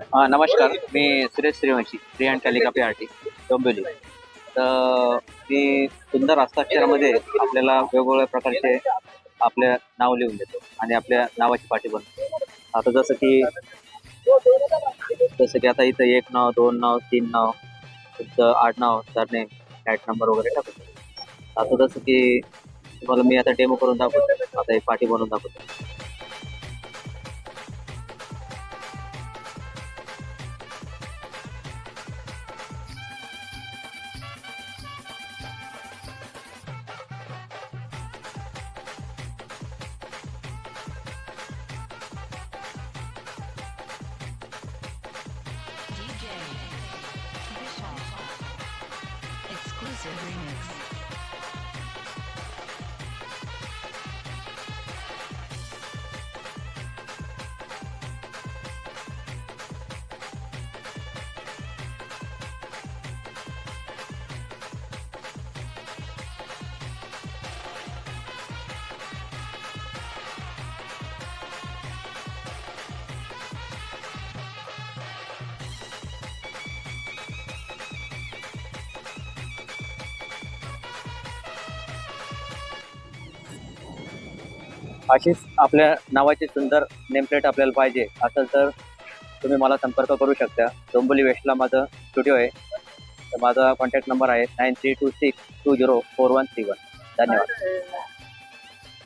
हा नमस्कार. मी सुरेश श्रीवंशी फ्री अँड कॅलिका आर्टी डोंबिवली. तर मी सुंदर हस्ताक्षरामध्ये आपल्याला वेगवेगळ्या प्रकारचे आपले नाव लिहून देतो आणि आपल्या नावाची पाठी बनवतो. आता जसं की जसं की आता इथं एक नाव दोन नाव तीन नाव तुमचं आठ नाव सरनेम फ्लॅट नंबर वगैरे टाकतो आता जसं की तुम्हाला मी आता डेमो करून दाखवतो. आता एक पाठी बनवून दाखवतो. Exclusive remix. अशीच आपल्या नावाची सुंदर नेमप्लेट आपल्याला पाहिजे असेल तर तुम्ही मला संपर्क करू शकता. डोंबोली वेस्टला माझं स्टुडिओ आहे. तर माझा कॉन्टॅक्ट नंबर आहे nine three two six two zero four one three one धन्यवाद.